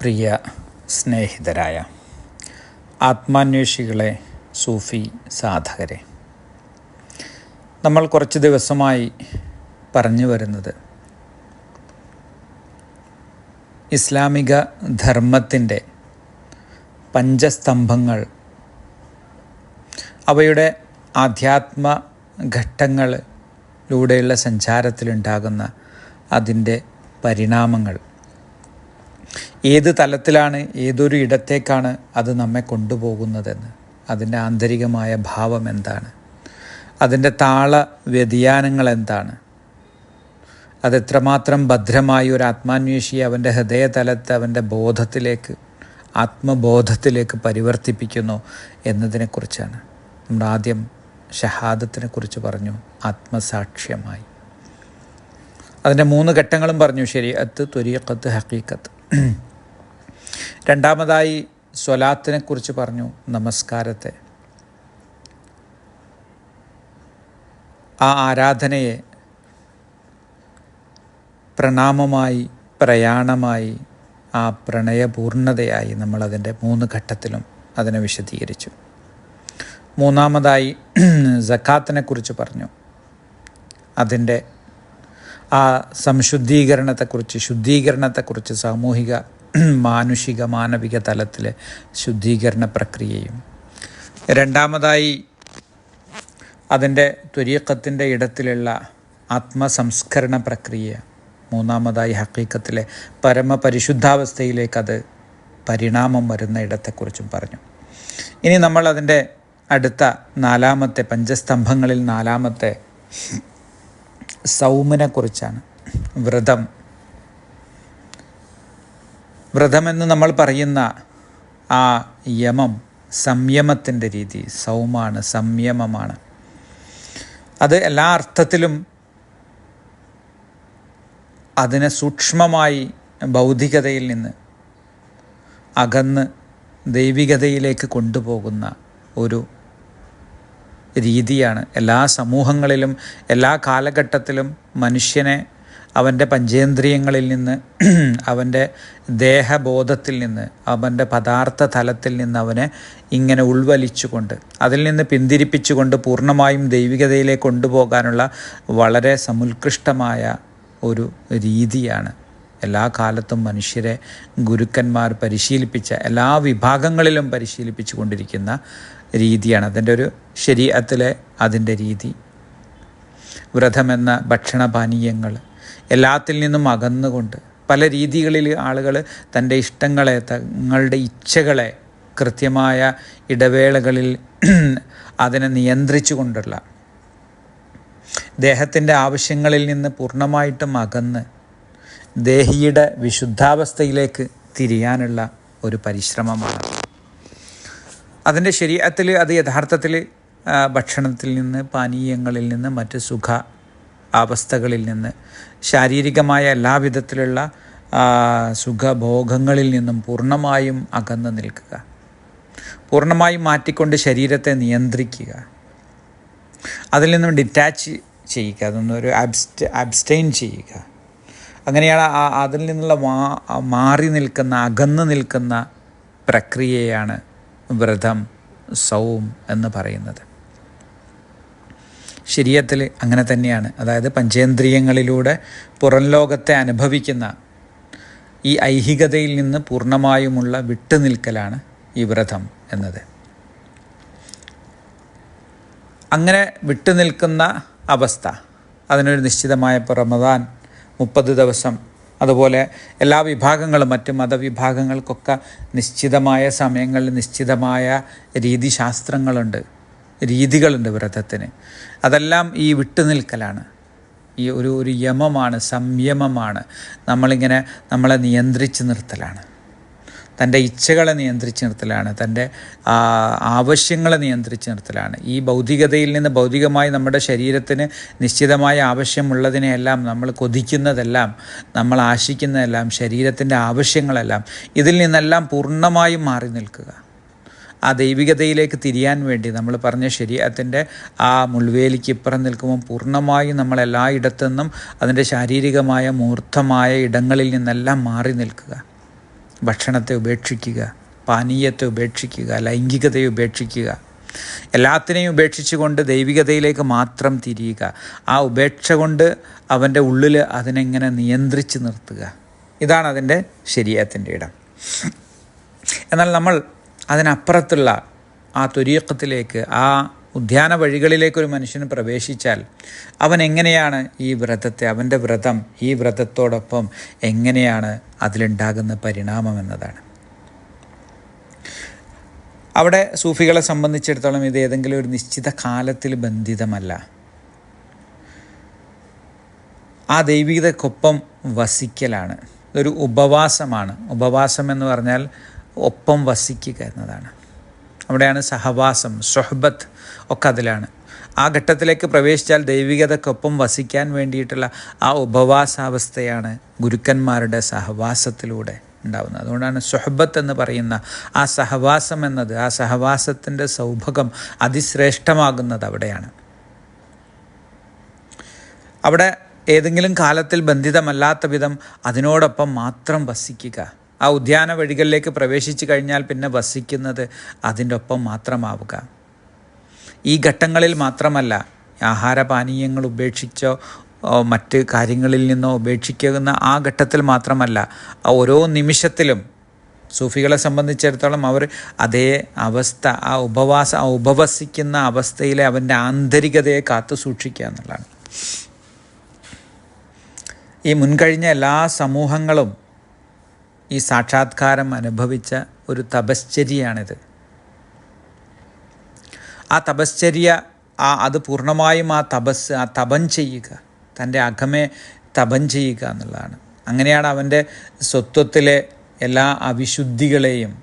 പ്രിയ സ്നേഹിതരായ ആത്മാന്വേഷികളെ സൂഫി സാധകരെ നമ്മൾ കുറച്ച് ദിവസമായി പറഞ്ഞു വരുന്നത് ഇസ്ലാമിക ധർമ്മത്തിന്റെ പഞ്ചസ്തംഭങ്ങൾ അവയുടെ ആധ്യാത്മ ഘട്ടങ്ങളിലൂടെയുള്ള സഞ്ചാരത്തിലുണ്ടാകുന്ന അതിന്റെ പരിണാമങ്ങൾ. ഏത് തലത്തിലാണ് ഏതൊരു ഇടത്തേക്കാണ് അത് നമ്മെ കൊണ്ടുപോകുന്നതെന്ന്? അതിന്റെ ആന്തരികമായ ഭാവം എന്താണ്? അതിന്റെ താള വ്യതിയാനങ്ങൾ എന്താണ്? അതെത്രമാത്രം ഭദ്രമായി ഒരു ആത്മാന്വേഷിയെ അവന്റെ ഹൃദയതലത്ത് അവന്റെ ബോധത്തിലേക്ക് ആത്മബോധത്തിലേക്ക് പരിവർത്തിപ്പിക്കുന്നു എന്നതിനെക്കുറിച്ചാണ്. നമ്മൾ ആദ്യം ഷഹാദത്തിനെ കുറിച്ച് പറഞ്ഞു ആത്മസാക്ഷ്യമായി. അതിന്റെ മൂന്ന് ഘട്ടങ്ങളും പറഞ്ഞു ശരിയത്ത് ത്വരീക്കത്ത് ഹക്കീക്കത്ത് രണ്ടാമതായി സ്വലാത്തിനെ കുറിച്ച് പറഞ്ഞു നമസ്കാരത്തെ. ആ ആരാധനയെ പ്രണാമമായി പ്രയാണമായി ആ പ്രണയപൂർണതയായി നമ്മളതിന്റെ മൂന്ന് ഘട്ടത്തിലും അതിനെ വിശദീകരിച്ചു. മൂന്നാമതായി ജക്കാത്തിനെ കുറിച്ച് പറഞ്ഞു. അതിന്റെ ആ സംശുദ്ധീകരണത്തെക്കുറിച്ച് ശുദ്ധീകരണത്തെക്കുറിച്ച് സാമൂഹിക മാനുഷിക മാനവിക തലത്തിലെ ശുദ്ധീകരണ പ്രക്രിയയും. രണ്ടാമതായി അതിന്റെ ത്വരീക്കത്തിന്റെ ഇടത്തിലുള്ള ആത്മസംസ്കരണ പ്രക്രിയ. മൂന്നാമതായി ഹക്കീക്കത്തിലെ പരമപരിശുദ്ധാവസ്ഥയിലേക്ക് അത് പരിണാമം വരുന്ന ഇടത്തെക്കുറിച്ചും പറഞ്ഞു. ഇനി നമ്മൾ അതിന്റെ അടുത്ത നാലാമത്തെ പഞ്ചസ്തംഭങ്ങളിൽ നാലാമത്തെ സൗമിനെക്കുറിച്ചാണ് വ്രതം. വ്രതമെന്ന് നമ്മൾ പറയുന്ന ആ യമം സംയമത്തിന്റെ രീതി സൗമാണ് സംയമമാണ്. അത് എല്ലാ അർത്ഥത്തിലും അതിനെ സൂക്ഷ്മമായി ഭൗതികതയിൽ നിന്ന് അകന്ന് ദൈവികതയിലേക്ക് കൊണ്ടുപോകുന്ന ഒരു രീതിയാണ്. എല്ലാ സമൂഹങ്ങളിലും എല്ലാ കാലഘട്ടത്തിലും മനുഷ്യനെ അവന്റെ പഞ്ചേന്ദ്രിയങ്ങളിൽ നിന്ന് അവന്റെ ദേഹബോധത്തിൽ നിന്ന് അവന്റെ പദാർത്ഥ തലത്തിൽ നിന്ന് അവനെ ഇങ്ങനെ ഉൾവലിച്ചുകൊണ്ട് അതിൽ നിന്ന് പിന്തിരിപ്പിച്ചുകൊണ്ട് പൂർണമായും ദൈവികതയിലേക്ക് കൊണ്ടുപോകാനുള്ള വളരെ സമുത്കൃഷ്ടമായ ഒരു രീതിയാണ് എല്ലാ കാലത്തും മനുഷ്യരെ ഗുരുക്കന്മാർ പരിശീലിപ്പിച്ച എല്ലാ വിഭാഗങ്ങളിലും പരിശീലിപ്പിച്ചു കൊണ്ടിരിക്കുന്ന രീതിയാണ്. അതിന്റെ ഒരു ശരീരത്തിലെ അതിന്റെ രീതി. വ്രതമെന്ന ഭക്ഷണപാനീയങ്ങൾ എല്ലാത്തിൽ നിന്നും അകന്നുകൊണ്ട് പല രീതികളിൽ ആളുകൾ തന്റെ ഇഷ്ടങ്ങളെ തങ്ങളുടെ ഇച്ഛകളെ കൃത്യമായ ഇടവേളകളിൽ അതിനെ നിയന്ത്രിച്ചു കൊണ്ടുള്ള ദേഹത്തിന്റെ ആവശ്യങ്ങളിൽ നിന്ന് പൂർണമായിട്ടും അകന്ന് ദേഹിയുടെ വിശുദ്ധാവസ്ഥയിലേക്ക് തിരിയാനുള്ള ഒരു പരിശ്രമമാണ്. അതിന്റെ ശരീരത്തിൽ അത് യഥാർത്ഥത്തിൽ ഭക്ഷണത്തിൽ നിന്ന് പാനീയങ്ങളിൽ നിന്ന് മറ്റ് സുഖ അവസ്ഥകളിൽ നിന്ന് ശാരീരികമായ എല്ലാവിധത്തിലുള്ള സുഖഭോഗങ്ങളിൽ നിന്നും പൂർണമായും അകന്നു നിൽക്കുക. പൂർണമായും മാറ്റിക്കൊണ്ട് ശരീരത്തെ നിയന്ത്രിക്കുക. അതിൽ നിന്നും ഡിറ്റാച്ച് ചെയ്യുക. അതൊന്നും ഒരു അബ്സ്റ്റ് അബ്സ്റ്റെയിൻ ചെയ്യുക. അങ്ങനെയാണ് ആ അതിൽ നിന്നുള്ള മാറി നിൽക്കുന്ന അകന്നു നിൽക്കുന്ന പ്രക്രിയയാണ് വ്രതം സൗം എന്ന് പറയുന്നത്. ശരീരത്തിൽ അങ്ങനെ തന്നെയാണ്. അതായത് പഞ്ചേന്ദ്രിയങ്ങളിലൂടെ പുറം ലോകത്തെ അനുഭവിക്കുന്ന ഈ ഐഹികതയിൽ നിന്ന് പൂർണമായുമുള്ള വിട്ടുനിൽക്കലാണ് ഈ വ്രതം എന്നത്. അങ്ങനെ വിട്ടുനിൽക്കുന്ന അവസ്ഥ. അതിനൊരു നിശ്ചിതമായ റമദാൻ മുപ്പത് ദിവസം അതുപോലെ എല്ലാ വിഭാഗങ്ങളും മറ്റ് മതവിഭാഗങ്ങൾക്കൊക്കെ നിശ്ചിതമായ സമയങ്ങളിൽ നിശ്ചിതമായ രീതിശാസ്ത്രങ്ങളുണ്ട് രീതികളുണ്ട് വ്രതത്തിന്. അതെല്ലാം ഈ വിട്ടുനിൽക്കലാണ്. ഈ ഒരു ഒരു യമമാണ് സംയമമാണ്. നമ്മളിങ്ങനെ നമ്മളെ നിയന്ത്രിച്ച് നിർത്തലാണ്. തന്റെ ഇച്ഛകളെ നിയന്ത്രിച്ച് നിർത്തലാണ് തന്റെ ആവശ്യങ്ങളെ നിയന്ത്രിച്ച് നിർത്തലാണ്. ഈ ഭൗതികതയിൽ നിന്ന് ഭൗതികമായി നമ്മുടെ ശരീരത്തിന് നിശ്ചിതമായ ആവശ്യമുള്ളതിനെയെല്ലാം നമ്മൾ കൊതിക്കുന്നതെല്ലാം നമ്മൾ ആശിക്കുന്നതെല്ലാം ശരീരത്തിന്റെ ആവശ്യങ്ങളെല്ലാം ഇതിൽ നിന്നെല്ലാം പൂർണമായും മാറി നിൽക്കുക. ആ ദൈവികതയിലേക്ക് തിരിയാൻ വേണ്ടി നമ്മൾ പറഞ്ഞ ശരീരത്തിന്റെ ആ മുൾവേലിക്ക് ഇപ്പുറം നിൽക്കുമ്പോൾ പൂർണമായും നമ്മൾ എല്ലായിടത്തു നിന്നും അതിന്റെ ശാരീരികമായ മൂർത്തമായ ഇടങ്ങളിൽ നിന്നെല്ലാം മാറി നിൽക്കുക. ഭക്ഷണത്തെ ഉപേക്ഷിക്കുക പാനീയത്തെ ഉപേക്ഷിക്കുക ലൈംഗികതയെ ഉപേക്ഷിക്കുക. എല്ലാത്തിനെയും ഉപേക്ഷിച്ചുകൊണ്ട് ദൈവികതയിലേക്ക് മാത്രം തിരിയുക. ആ ഉപേക്ഷ കൊണ്ട് അവന്റെ ഉള്ളിൽ അതിനെങ്ങനെ നിയന്ത്രിച്ച് നിർത്തുക. ഇതാണ് അതിന്റെ ശരീരത്തിന്റെ ഇടം. എന്നാൽ നമ്മൾ അതിനപ്പുറത്തുള്ള ആ തുരീക്കത്തിലേക്ക് ആ ഉദ്യാന വഴികളിലേക്ക് ഒരു മനുഷ്യന് പ്രവേശിച്ചാൽ അവൻ എങ്ങനെയാണ് ഈ വ്രതത്തെ അവന്റെ വ്രതം ഈ വ്രതത്തോടൊപ്പം എങ്ങനെയാണ് അതിലുണ്ടാകുന്ന പരിണാമം എന്നതാണ്. അവിടെ സൂഫികളെ സംബന്ധിച്ചിടത്തോളം ഇത് ഏതെങ്കിലും ഒരു നിശ്ചിത കാലത്തിൽ ബന്ധിതമല്ല. ആ ദൈവികതക്കൊപ്പം വസിക്കലാണ്. ഒരു ഉപവാസമാണ്. ഉപവാസം എന്ന് പറഞ്ഞാൽ ഒപ്പം വസിക്കുക എന്നതാണ്. അവിടെയാണ് സഹവാസം സൊഹബത്ത് ഒക്കെ അതിലാണ്. ആ ഘട്ടത്തിലേക്ക് പ്രവേശിച്ചാൽ ദൈവികതക്കൊപ്പം വസിക്കാൻ വേണ്ടിയിട്ടുള്ള ആ ഉപവാസാവസ്ഥയാണ് ഗുരുക്കന്മാരുടെ സഹവാസത്തിലൂടെ ഉണ്ടാവുന്നത്. അതുകൊണ്ടാണ് സുഹബത്ത് എന്ന് പറയുന്ന ആ സഹവാസം എന്നത് ആ സഹവാസത്തിന്റെ സൗഭകം അതിശ്രേഷ്ഠമാകുന്നത് അവിടെയാണ്. അവിടെ ഏതെങ്കിലും കാലത്തിൽ ബന്ധിതമല്ലാത്ത വിധം അതിനോടൊപ്പം മാത്രം വസിക്കുക. ആ ഉദ്യാന വഴികളിലേക്ക് പ്രവേശിച്ചു കഴിഞ്ഞാൽ പിന്നെ വസിക്കുന്നത് അതിന്റെ ഒപ്പം മാത്രമാവുക. ഈ ഘട്ടങ്ങളിൽ മാത്രമല്ല ആഹാരപാനീയങ്ങൾ ഉപേക്ഷിച്ചോ മറ്റ് കാര്യങ്ങളിൽ നിന്നോ ഉപേക്ഷിക്കുന്ന ആ ഘട്ടത്തിൽ മാത്രമല്ല ഓരോ നിമിഷത്തിലും സൂഫികളെ സംബന്ധിച്ചിടത്തോളം അവർ അതേ അവസ്ഥ ആ ഉപവാസ ആ ഉപവസിക്കുന്ന അവസ്ഥയിലെ അവന്റെ ആന്തരികതയെ കാത്തു സൂക്ഷിക്കുക എന്നുള്ളതാണ്. ഈ മുൻകഴിഞ്ഞ എല്ലാ സമൂഹങ്ങളും ഈ സാക്ഷാത്കാരം അനുഭവിച്ച ഒരു തപശ്ചര്യയാണിത്. ആ തപശ്ചര്യ ആ അത് പൂർണമായും ആ തപസ് ആ തപം ചെയ്യുക തന്റെ അകമേ തപം ചെയ്യുക എന്നുള്ളതാണ്. അങ്ങനെയാണ് അവന്റെ സ്വത്വത്തിലെ എല്ലാ അവിശുദ്ധികളെയും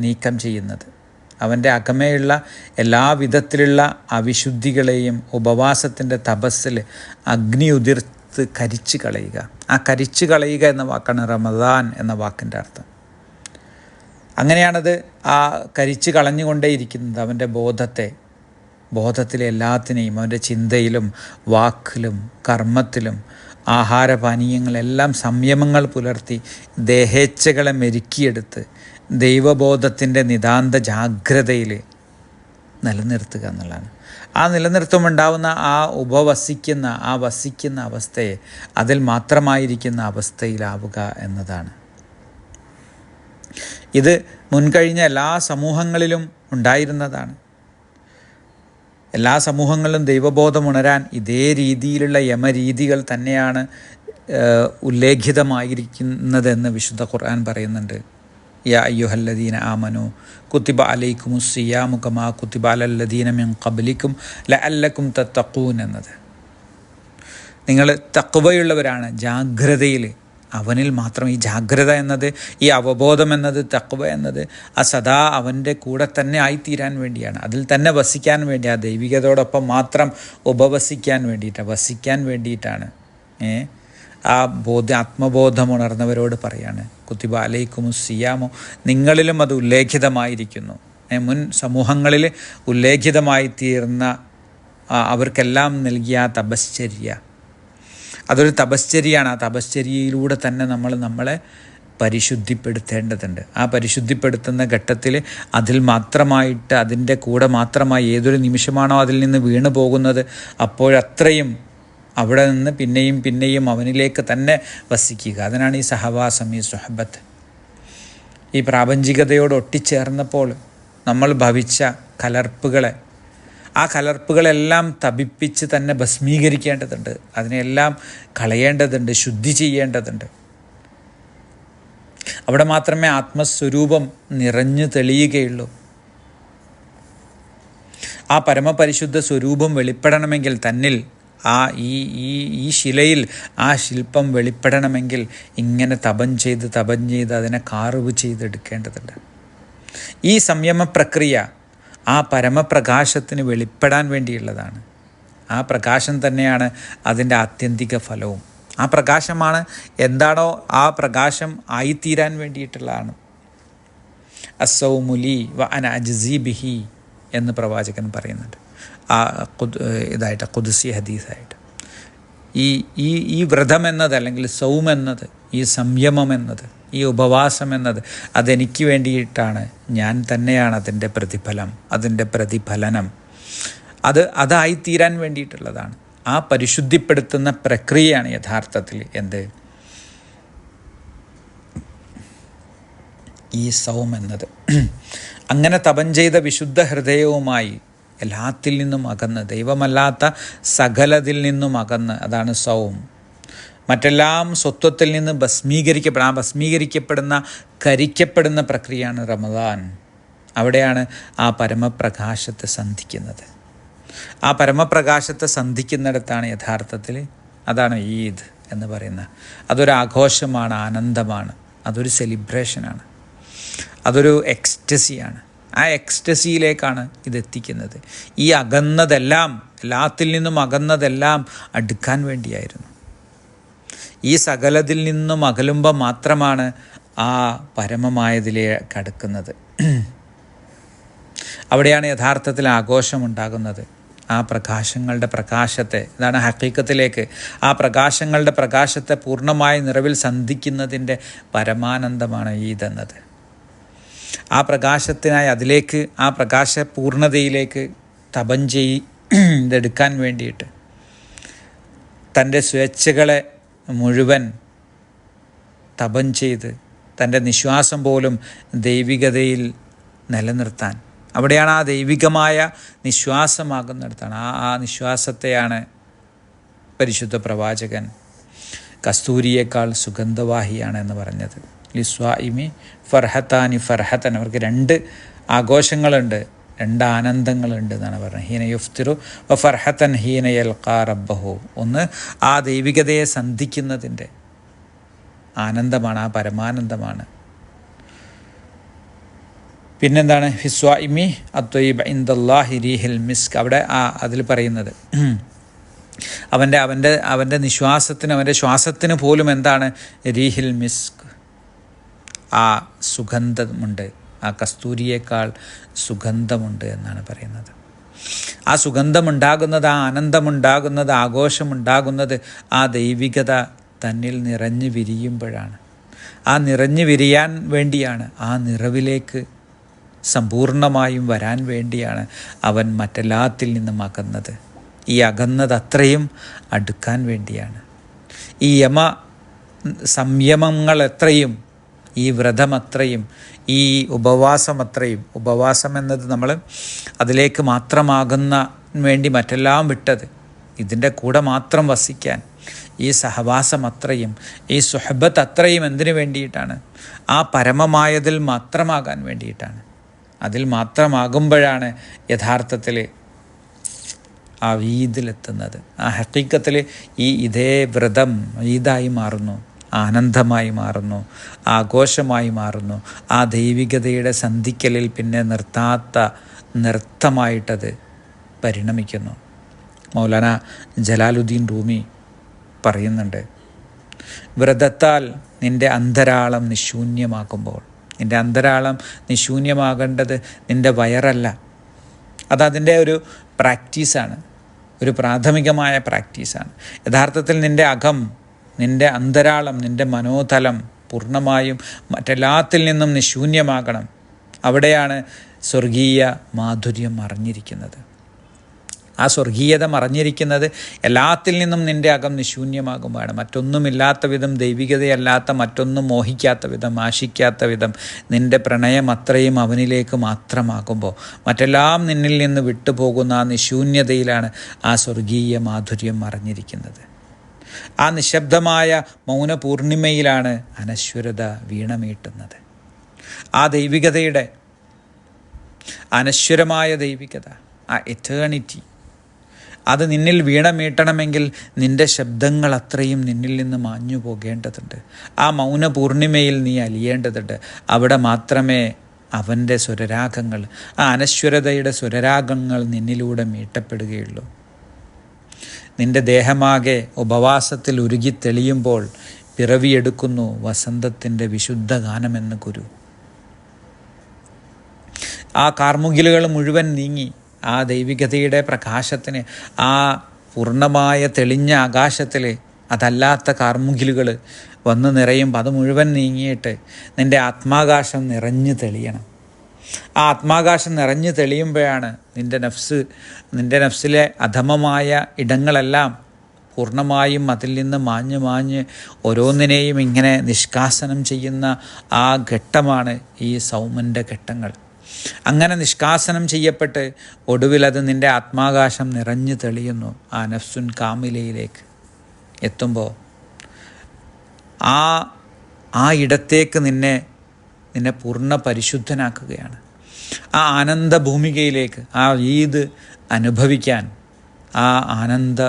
നീക്കം ചെയ്യുന്നത്. അവന്റെ അകമേയുള്ള എല്ലാ വിധത്തിലുള്ള അവിശുദ്ധികളെയും ഉപവാസത്തിന്റെ തപസ്സിൽ അഗ്നി ഉതിർത്ത് കരിച്ചു കളയുക. ആ കരിച്ചു കളയുക എന്ന വാക്കാണ് റമദാൻ എന്ന വാക്കിന്റെ അർത്ഥം. അങ്ങനെയാണത് ആ കരിച്ചു കളഞ്ഞുകൊണ്ടേയിരിക്കുന്നത് അവന്റെ ബോധത്തെ ബോധത്തിലെ എല്ലാത്തിനെയും അവന്റെ ചിന്തയിലും വാക്കിലും കർമ്മത്തിലും ആഹാരപാനീയങ്ങളെല്ലാം സംയമങ്ങൾ പുലർത്തി ദേഹേച്ഛകളെ മെരുക്കിയെടുത്ത് ദൈവബോധത്തിന്റെ നിതാന്ത ജാഗ്രതയിൽ നിലനിർത്തുക എന്നുള്ളതാണ്. ആ നിലനിർത്തുമുണ്ടാവുന്ന ആ ഉപവസിക്കുന്ന ആ വസിക്കുന്ന അവസ്ഥയെ അതിൽ മാത്രമായിരിക്കുന്ന അവസ്ഥയിലാവുക എന്നതാണ്. ഇത് മുൻകഴിഞ്ഞ എല്ലാ സമൂഹങ്ങളിലും ഉണ്ടായിരുന്നതാണ്. എല്ലാ സമൂഹങ്ങളിലും ദൈവബോധം ഉണരാൻ ഇതേ രീതിയിലുള്ള യമരീതികൾ തന്നെയാണ് ഉല്ലേഖിതമായിരിക്കുന്നതെന്ന് വിശുദ്ധ ഖുർആൻ പറയുന്നുണ്ട്. യാ ആമനു കുത്തിബ അലൈക്കും കുത്തിബ അലല്ലദീന മിൻ കബലിക്കും ല അല്ലക്കും തത്തക്കൂൻ എന്നത്. നിങ്ങൾ തക്കുവയുള്ളവരാണ് ജാഗ്രതയിൽ. അവനിൽ മാത്രം ഈ ജാഗ്രത എന്നത് ഈ അവബോധം എന്നത് തക്വ എന്നത് ആ സദാ അവന്റെ കൂടെ തന്നെ ആയിത്തീരാൻ വേണ്ടിയാണ്. അതിൽ തന്നെ വസിക്കാൻ വേണ്ടി ആ ദൈവികതയോടൊപ്പം മാത്രം ഉപവസിക്കാൻ വേണ്ടിയിട്ടാണ് വസിക്കാൻ വേണ്ടിയിട്ടാണ്. ഏ? ആ ബോധ ആത്മബോധം ഉണർന്നവരോട് പറയാണ് കുത്തിബ സിയാമോ. നിങ്ങളിലും അത് ഉല്ലേഖിതമായിരിക്കുന്നു. മുൻ സമൂഹങ്ങളിൽ ഉല്ലേഖിതമായി തീർന്ന അവർക്കെല്ലാം നൽകിയ ആ തപശ്ചര്യ. അതൊരു തപശ്ചര്യയാണ് ആ തപശ്ചര്യയിലൂടെ തന്നെ നമ്മൾ നമ്മളെ പരിശുദ്ധിപ്പെടുത്തേണ്ടതുണ്ട്. ആ പരിശുദ്ധിപ്പെടുത്തുന്ന ഘട്ടത്തിൽ അതിൽ മാത്രമായിട്ട് അതിന്റെ കൂടെ മാത്രമായി ഏതൊരു നിമിഷമാണോ അതിൽ നിന്ന് വീണു പോകുന്നത് അപ്പോഴത്രയും അവിടെ നിന്ന് പിന്നെയും പിന്നെയും അവനിലേക്ക് തന്നെ വസിക്കുക. അതിനാണ് ഈ സഹവാസം ഈ സുഹബത്ത്. ഈ പ്രാപഞ്ചികതയോട് ഒട്ടിച്ചേർന്നപ്പോൾ നമ്മൾ ഭവിച്ച കലർപ്പുകളെ ആ കലർപ്പുകളെല്ലാം തപിപ്പിച്ച് തന്നെ ഭസ്മീകരിക്കേണ്ടതുണ്ട്. അതിനെല്ലാം കളയേണ്ടതുണ്ട് ശുദ്ധി ചെയ്യേണ്ടതുണ്ട്. അവിടെ മാത്രമേ ആത്മസ്വരൂപം നിറഞ്ഞു തെളിയുകയുള്ളൂ. ആ പരമപരിശുദ്ധ സ്വരൂപം വെളിപ്പെടണമെങ്കിൽ തന്നിൽ ആ ഈ ഈ ഈ ശിലയിൽ ആ ശില്പം വെളിപ്പെടണമെങ്കിൽ ഇങ്ങനെ തപം ചെയ്ത് തപം ചെയ്ത് അതിനെ കാറുവ് ചെയ്തെടുക്കേണ്ടതുണ്ട്. ഈ സംയമ പ്രക്രിയ ആ പരമപ്രകാശത്തിന് വെളിപ്പെടാൻ വേണ്ടിയുള്ളതാണ്. ആ പ്രകാശം തന്നെയാണ് അതിന്റെ ആത്യന്തിക ഫലവും. ആ പ്രകാശമാണ് എന്താണോ ആ പ്രകാശം ആയിത്തീരാൻ വേണ്ടിയിട്ടുള്ളതാണ്. അസൗമുലി വ അന ബിഹി എന്ന് പ്രവാചകൻ പറയുന്നുണ്ട്. ആ ഇതായിട്ട് കുതിസി ഹദീസായിട്ട്. ഈ ഈ ഈ വ്രതം എന്നത് അല്ലെങ്കിൽ സൗം എന്നത് ഈ സംയമം എന്നത് ഈ ഉപവാസം എന്നത് അതെനിക്ക് വേണ്ടിയിട്ടാണ് ഞാൻ തന്നെയാണ് അതിന്റെ പ്രതിഫലം അതിന്റെ പ്രതിഫലനം. അത് അതായിത്തീരാൻ വേണ്ടിയിട്ടുള്ളതാണ്. ആ പരിശുദ്ധിപ്പെടുത്തുന്ന പ്രക്രിയയാണ് യഥാർത്ഥത്തിൽ എന്ത്? ഈ സൗം എന്നത് അങ്ങനെ തപം ചെയ്ത വിശുദ്ധ ഹൃദയവുമായി എല്ലാത്തിൽ നിന്നും അകന്ന് ദൈവമല്ലാത്ത സകലതിൽ നിന്നും അകന്ന് അതാണ് സൗം. മറ്റെല്ലാം സ്വത്വത്തിൽ നിന്ന് ഭസ്മീകരിക്കപ്പെടുന്ന ആ ഭസ്മീകരിക്കപ്പെടുന്ന കരിക്കപ്പെടുന്ന പ്രക്രിയയാണ് റമദാൻ. അവിടെയാണ് ആ പരമപ്രകാശത്തെ സന്ധിക്കുന്നത്. ആ പരമപ്രകാശത്തെ സന്ധിക്കുന്നിടത്താണ് യഥാർത്ഥത്തിൽ അതാണ് ഈദ് എന്ന് പറയുന്ന അതൊരു ആഘോഷമാണ് ആനന്ദമാണ് അതൊരു സെലിബ്രേഷനാണ് അതൊരു എക്സ്റ്റസിയാണ് ആ എക്സ്റ്റസിയിലേക്കാണ് ഇത് എത്തിക്കുന്നത് ഈ അകന്നതെല്ലാം എല്ലാത്തിൽ നിന്നും അകന്നതെല്ലാം അടുക്കാൻ വേണ്ടിയായിരുന്നു. ഈ സകലതിൽ നിന്നും അകലുമ്പോൾ മാത്രമാണ് ആ പരമമായതിലേക്ക് അടുക്കുന്നത് അവിടെയാണ് യഥാർത്ഥത്തിൽ ആഘോഷമുണ്ടാകുന്നത്. ആ പ്രകാശങ്ങളുടെ പ്രകാശത്തെ ഇതാണ് ഹക്കീക്കത്തിലേക്ക്. ആ പ്രകാശങ്ങളുടെ പ്രകാശത്തെ പൂർണമായി നിറവിൽ സന്ധിക്കുന്നതിന്റെ പരമാനന്ദമാണ് ഈദെന്നത് ആ പ്രകാശത്തിനായി അതിലേക്ക് ആ പ്രകാശ പൂർണതയിലേക്ക് തപം ചെയ് ഇതെടുക്കാൻ വേണ്ടിയിട്ട്. തന്റെ സ്വേച്ഛകളെ മുഴുവൻ തപം ചെയ്ത് തന്റെ നിശ്വാസം പോലും ദൈവികതയിൽ നിലനിർത്താൻ. അവിടെയാണ് ആ ദൈവികമായ നിശ്വാസമാകുന്നിടത്താണ്. ആ ആ നിശ്വാസത്തെയാണ് പരിശുദ്ധ പ്രവാചകൻ കസ്തൂരിയേക്കാൾ സുഗന്ധവാഹിയാണ് എന്ന് പറഞ്ഞത്. ലിസ്വാഇമി ഫർഹത്താനി ഫർഹത്തൻ. അവർക്ക് രണ്ട് ആഘോഷങ്ങളുണ്ട് രണ്ട് ആനന്ദങ്ങളുണ്ട് എന്നാണ് പറഞ്ഞത്. ഹീന യുഫ്തിറു ഫർഹത്തൻ ഹീന യൽക്കാ റബ്ബഹു. ഒന്ന് ആ ദൈവികതയെ സന്ധിക്കുന്നതിന്റെ ആനന്ദമാണ് ആ പരമാനന്ദമാണ്. പിന്നെന്താണ്? ഹിസ്വാഇമി അത്വയ്ബ് ഇന്ദല്ലാഹി റീഹിൽ മിസ്ക്. അവിടെ ആ അതിൽ പറയുന്നത് അവന്റെ അവന്റെ അവന്റെ നിശ്വാസത്തിന് അവന്റെ ശ്വാസത്തിന് പോലും എന്താണ്? റീഹിൽ മിസ്ക്. ആ സുഗന്ധമുണ്ട്. ആ കസ്തൂരിയേക്കാൾ സുഗന്ധമുണ്ട് എന്നാണ് പറയുന്നത്. ആ സുഗന്ധമുണ്ടാകുന്നത് ആ ആനന്ദമുണ്ടാകുന്നത് ആഘോഷമുണ്ടാകുന്നത് ആ ദൈവികത തന്നിൽ നിറഞ്ഞു വിരിയുമ്പോഴാണ്. ആ നിറഞ്ഞു വിരിയാൻ വേണ്ടിയാണ് ആ നിറവിലേക്ക് സമ്പൂർണമായും വരാൻ വേണ്ടിയാണ് അവൻ മറ്റെല്ലാത്തിൽ നിന്നും അകന്നത്. ഈ അകന്നത് അത്രയും അടുക്കാൻ വേണ്ടിയാണ്. ഈ യമ സംയമങ്ങൾ എത്രയും ഈ വ്രതം അത്രയും ഈ ഉപവാസം അത്രയും ഉപവാസം എന്നത് നമ്മൾ അതിലേക്ക് മാത്രമാകുന്ന വേണ്ടി മറ്റെല്ലാം വിട്ടത്. ഇതിന്റെ കൂടെ മാത്രം വസിക്കാൻ. ഈ സഹവാസം അത്രയും ഈ സുഹബത്ത് അത്രയും എന്തിനു വേണ്ടിയിട്ടാണ്? ആ പരമമായതിൽ മാത്രമാകാൻ വേണ്ടിയിട്ടാണ്. അതിൽ മാത്രമാകുമ്പോഴാണ് യഥാർത്ഥത്തിൽ ആ വീതിലെത്തുന്നത്. ആ ഹക്കീക്കത്തിൽ ഈ ഇതേ വ്രതം ഈദായി മാറുന്നു. ആനന്ദമായി മാറുന്നു ആഘോഷമായി മാറുന്നു. ആ ദൈവികതയുടെ സന്ധിക്കലിൽ പിന്നെ നിർത്താത്ത നൃത്തമായിട്ടത് പരിണമിക്കുന്നു. മൗലാന ജലാലുദ്ദീൻ റൂമി പറയുന്നുണ്ട് വ്രതത്താൽ നിന്റെ അന്തരാളം നിശൂന്യമാക്കുമ്പോൾ നിന്റെ അന്തരാളം നിശൂന്യമാകേണ്ടത് നിന്റെ വയറല്ല. അതതിന്റെ ഒരു പ്രാക്ടീസാണ് ഒരു പ്രാഥമികമായ പ്രാക്ടീസാണ്. യഥാർത്ഥത്തിൽ നിന്റെ അകം നിന്റെ അന്തരാളം നിന്റെ മനോതലം പൂർണമായും മറ്റെല്ലാത്തിൽ നിന്നും നിശൂന്യമാകണം. അവിടെയാണ് സ്വർഗീയ മാധുര്യം അറിഞ്ഞിരിക്കുന്നത്. ആ സ്വർഗീയത മറഞ്ഞിരിക്കുന്നത് എല്ലാത്തിൽ നിന്നും നിന്റെ അകം നിശൂന്യമാകുമ്പോഴാണ്. മറ്റൊന്നുമില്ലാത്ത വിധം ദൈവികതയല്ലാത്ത മറ്റൊന്നും മോഹിക്കാത്ത വിധം ആശിക്കാത്ത വിധം നിന്റെ പ്രണയം അത്രയും അവനിലേക്ക് മാത്രമാകുമ്പോൾ മറ്റെല്ലാം നിന്നിൽ നിന്ന് വിട്ടുപോകുന്ന ആ നിശൂന്യതയിലാണ് ആ സ്വർഗീയ മാധുര്യം മറഞ്ഞിരിക്കുന്നത് ആ നിശബ്ദമായ മൗനപൂർണിമയിലാണ് അനശ്വരത വീണമീട്ടുന്നത്. ആ ദൈവികതയുടെ അനശ്വരമായ ദൈവികത ആ എറ്റേണിറ്റി അത് നിന്നിൽ വീണമീട്ടണമെങ്കിൽ നിന്റെ ശബ്ദങ്ങൾ അത്രയും നിന്നിൽ നിന്ന് മാഞ്ഞു പോകേണ്ടതുണ്ട്. ആ മൗനപൂർണിമയിൽ നീ അലിയേണ്ടതുണ്ട്. അവിടെ മാത്രമേ അവന്റെ സ്വരരാഗങ്ങൾ ആ അനശ്വരതയുടെ സ്വരരാഗങ്ങൾ നിന്നിലൂടെ മീട്ടപ്പെടുകയുള്ളൂ. നിന്റെ ദേഹമാകെ ഉപവാസത്തിൽ ഉരുകി തെളിയുമ്പോൾ പിറവിയെടുക്കുന്നു വസന്തത്തിന്റെ വിശുദ്ധ ഗാനമെന്ന് ഗുരു ആ കാർമുകിലുകൾ മുഴുവൻ നീങ്ങി ആ ദൈവികതയുടെ പ്രകാശത്തിന് ആ പൂർണമായ തെളിഞ്ഞ ആകാശത്തിൽ അതല്ലാത്ത കാർമുകിലുകൾ വന്ന് നിറയുമ്പോൾ അത് മുഴുവൻ നീങ്ങിയിട്ട് നിന്റെ ആത്മാകാശം നിറഞ്ഞു തെളിയണം. ആ ആത്മാകാശം നിറഞ്ഞു തെളിയുമ്പോഴാണ് നിന്റെ നഫ്സ് നിന്റെ നഫ്സിലെ അധമമായ ഇടങ്ങളെല്ലാം പൂർണമായും അതിൽ നിന്ന് മാഞ്ഞ് മാഞ്ഞ് ഓരോന്നിനെയും ഇങ്ങനെ നിഷ്കാസനം ചെയ്യുന്ന ആ ഘട്ടമാണ് ഈ സൗമന്റെ ഘട്ടങ്ങൾ. അങ്ങനെ നിഷ്കാസനം ചെയ്യപ്പെട്ട് ഒടുവിൽ അത് നിന്റെ ആത്മാകാശം നിറഞ്ഞു തെളിയുന്നു ആ നഫ്സുൻ കാമിലയിലേക്ക് എത്തുമ്പോൾ ആ ആ ഇടത്തേക്ക് നിന്നെ നിന്നെ പൂർണ പരിശുദ്ധനാക്കുകയാണ് ആ ആനന്ദ ഭൂമികയിലേക്ക് ആ ഈദ് അനുഭവിക്കാൻ ആ ആനന്ദ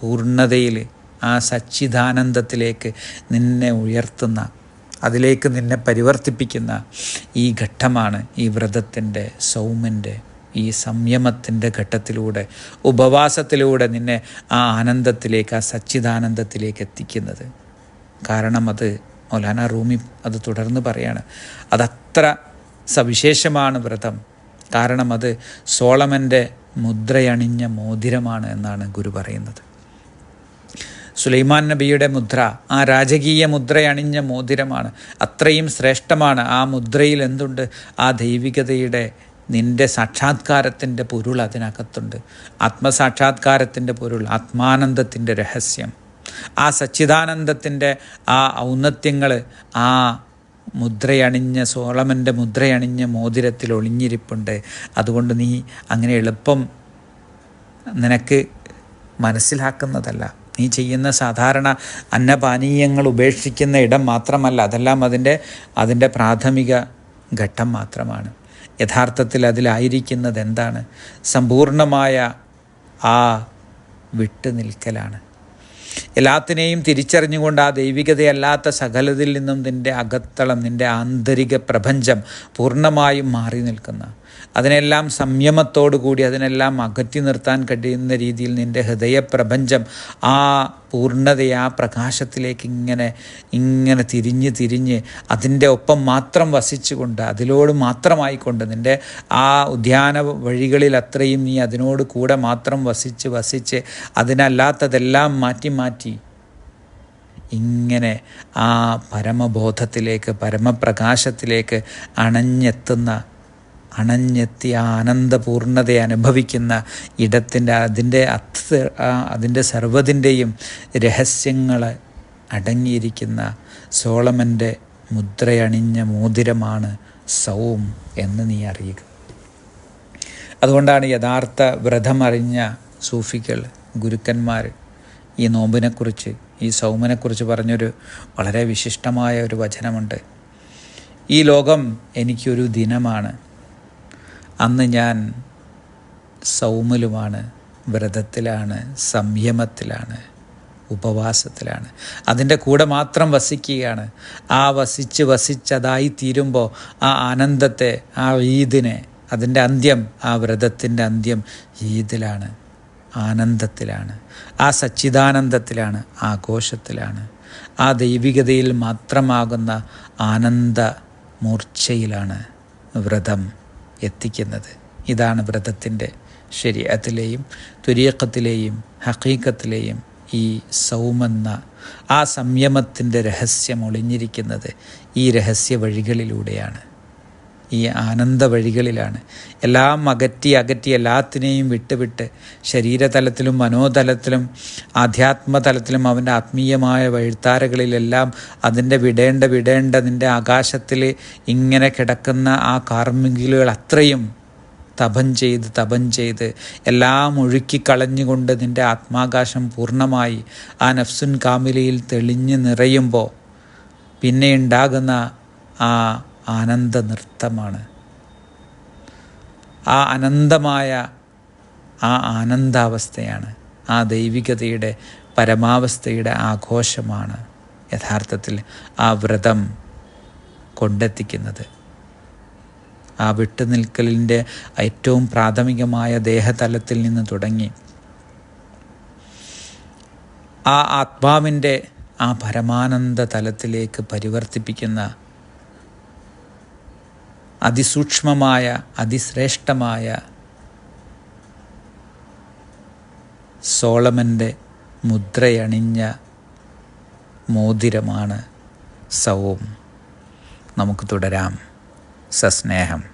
പൂർണതയിൽ ആ സച്ചിദാനന്ദത്തിലേക്ക് നിന്നെ ഉയർത്തുന്ന അതിലേക്ക് നിന്നെ പരിവർത്തിപ്പിക്കുന്ന ഈ ഘട്ടമാണ് ഈ വ്രതത്തിന്റെ സൗമന്റെ ഈ സംയമത്തിന്റെ ഘട്ടത്തിലൂടെ ഉപവാസത്തിലൂടെ നിന്നെ ആ ആനന്ദത്തിലേക്ക് ആ സച്ചിദാനന്ദത്തിലേക്ക് എത്തിക്കുന്നത്. കാരണം അത് മൗലാന റൂമി അത് തുടർന്ന് പറയാണ്. അതത്ര സവിശേഷമാണ് വ്രതം. കാരണം അത് സോളമന്റെ മുദ്രയണിഞ്ഞ മോതിരമാണ് എന്നാണ് ഗുരു പറയുന്നത്. സുലൈമാൻ നബിയുടെ മുദ്ര ആ രാജകീയ മുദ്രയണിഞ്ഞ മോതിരമാണ്. അത്രയും ശ്രേഷ്ഠമാണ്. ആ മുദ്രയിൽ എന്തുണ്ട്? ആ ദൈവികതയുടെ നിന്റെ സാക്ഷാത്കാരത്തിന്റെ പൊരുൾ അതിനകത്തുണ്ട്. ആത്മസാക്ഷാത്കാരത്തിന്റെ പൊരുൾ ആത്മാനന്ദത്തിന്റെ രഹസ്യം. ആ സച്ചിദാനന്ദത്തിന്റെ ആ ഔന്നത്യങ്ങൾ ആ മുദ്രയണിഞ്ഞ സോളമന്റെ മുദ്രയണിഞ്ഞ മോതിരത്തിൽ ഒളിഞ്ഞിരിപ്പുണ്ട്. അതുകൊണ്ട് നീ അങ്ങനെ എളുപ്പം നിനക്ക് മനസ്സിലാക്കുന്നതല്ല. നീ ചെയ്യുന്ന സാധാരണ അന്നപാനീയങ്ങൾ ഉപേക്ഷിക്കുന്ന ഇടം മാത്രമല്ല അതെല്ലാം അതിന്റെ അതിന്റെ പ്രാഥമിക ഘട്ടം മാത്രമാണ്. യഥാർത്ഥത്തിൽ അതിലായിരിക്കുന്നത് എന്താണ്? സമ്പൂർണമായ ആ വിട്ടു നിൽക്കലാണ് എല്ലാത്തിനെയും തിരിച്ചറിഞ്ഞുകൊണ്ട് ആ ദൈവികതയല്ലാത്ത സകലതിൽ നിന്നും നിന്റെ അകത്തളം നിന്റെ ആന്തരിക പ്രപഞ്ചം പൂർണമായും മാറി നിൽക്കുന്ന അതിനെല്ലാം സംയമത്തോടു കൂടി അതിനെല്ലാം അകറ്റി നിർത്താൻ കഴിയുന്ന രീതിയിൽ നിന്റെ ഹൃദയപ്രപഞ്ചം ആ പൂർണതയെ ആ പ്രകാശത്തിലേക്ക് ഇങ്ങനെ ഇങ്ങനെ തിരിഞ്ഞ് തിരിഞ്ഞ് അതിന്റെ ഒപ്പം മാത്രം വസിച്ചുകൊണ്ട് അതിലോട് മാത്രമായിക്കൊണ്ട് നിന്റെ ആ ഉദ്യാന വഴികളിൽ അത്രയും നീ അതിനോട് കൂടെ മാത്രം വസിച്ച് വസിച്ച് അതിനല്ലാത്തതെല്ലാം മാറ്റി മാറ്റി ഇങ്ങനെ ആ പരമബോധത്തിലേക്ക് പരമപ്രകാശത്തിലേക്ക് അണഞ്ഞെത്തുന്ന അണഞ്ഞെത്തിയ ആനന്ദപൂർണതയെ അനുഭവിക്കുന്ന ഇടത്തിന്റെ അതിന്റെ അത് അതിന്റെ സർവതിന്റെയും രഹസ്യങ്ങൾ അടങ്ങിയിരിക്കുന്ന സോളമന്റെ മുദ്രയണിഞ്ഞ മോതിരമാണ് സൗം എന്ന് നീ അറിയുക. അതുകൊണ്ടാണ് യഥാർത്ഥ വ്രതമറിഞ്ഞ സൂഫികൾ ഗുരുക്കന്മാർ ഈ നോമ്പിനെക്കുറിച്ച് ഈ സൗമനെക്കുറിച്ച് പറഞ്ഞൊരു വളരെ വിശിഷ്ടമായ ഒരു വചനമുണ്ട്. ഈ ലോകം എനിക്കൊരു ദിനമാണ്. അന്ന് ഞാൻ സൗമലുമാണ് വ്രതത്തിലാണ് സംയമത്തിലാണ് ഉപവാസത്തിലാണ്. അതിന്റെ കൂടെ മാത്രം വസിക്കുകയാണ്. ആ വസിച്ച് വസിച്ചതായി തീരുമ്പോൾ ആ ആനന്ദത്തെ ആ ഈദിനെ അതിന്റെ അന്ത്യം ആ വ്രതത്തിന്റെ അന്ത്യം ഈദിലാണ് ആനന്ദത്തിലാണ്. ആ സച്ചിദാനന്ദത്തിലാണ് ആഘോഷത്തിലാണ്. ആ ദൈവികതയിൽ മാത്രമാകുന്ന ആനന്ദ മൂർച്ചയിലാണ് വ്രതം. എത്തിക്കുന്നത്. ഇതാണ് വ്രതത്തിന്റെ ശരീരത്തിലെയും തുരീക്കത്തിലെയും ഹക്കീക്കത്തിലെയും ഈ സൗമെന്ന ആ സംയമത്തിന്റെ രഹസ്യം ഒളിഞ്ഞിരിക്കുന്നത് ഈ രഹസ്യ വഴികളിലൂടെയാണ്. ഈ ആനന്ദ വഴികളിലാണ് എല്ലാം അകറ്റി അകറ്റി എല്ലാത്തിനെയും വിട്ടുവിട്ട് ശരീരതലത്തിലും മനോതലത്തിലും ആധ്യാത്മതലത്തിലും അവന്റെ ആത്മീയമായ വഴിത്താരകളിലെല്ലാം അതിന്റെ വിടേണ്ട വിടേണ്ട നിന്റെ ആകാശത്തിൽ ഇങ്ങനെ കിടക്കുന്ന ആ കാർമ്മികളുകൾ അത്രയും തപം ചെയ്ത് തപം ചെയ്ത് എല്ലാം ഒഴുക്കിക്കളഞ്ഞുകൊണ്ട് നിന്റെ ആത്മാകാശം പൂർണമായി ആ നഫ്സുൻ കാമിലയിൽ തെളിഞ്ഞ് നിറയുമ്പോൾ പിന്നെ ഉണ്ടാകുന്ന ആ ആനന്ദ നൃത്തമാണ് ആ അനന്തമായ ആ ആനന്ദാവസ്ഥയാണ് ആ ദൈവികതയുടെ പരമാവസ്ഥയുടെ ആഘോഷമാണ് യഥാർത്ഥത്തിൽ ആ വ്രതം കൊണ്ടെത്തിക്കുന്നത്. ആ വിട്ടുനിൽക്കലിന്റെ ഏറ്റവും പ്രാഥമികമായ ദേഹതലത്തിൽ നിന്ന് തുടങ്ങി ആ ആത്മാവിന്റെ ആ പരമാനന്ദ തലത്തിലേക്ക് പരിവർത്തിപ്പിക്കുന്ന അതിസൂക്ഷ്മമായ അതിശ്രേഷ്ഠമായ സോളമന്റെ മുദ്രയണിഞ്ഞ മോതിരമാണ് സൗവും നമുക്ക് തുടരാം. സസ്നേഹം.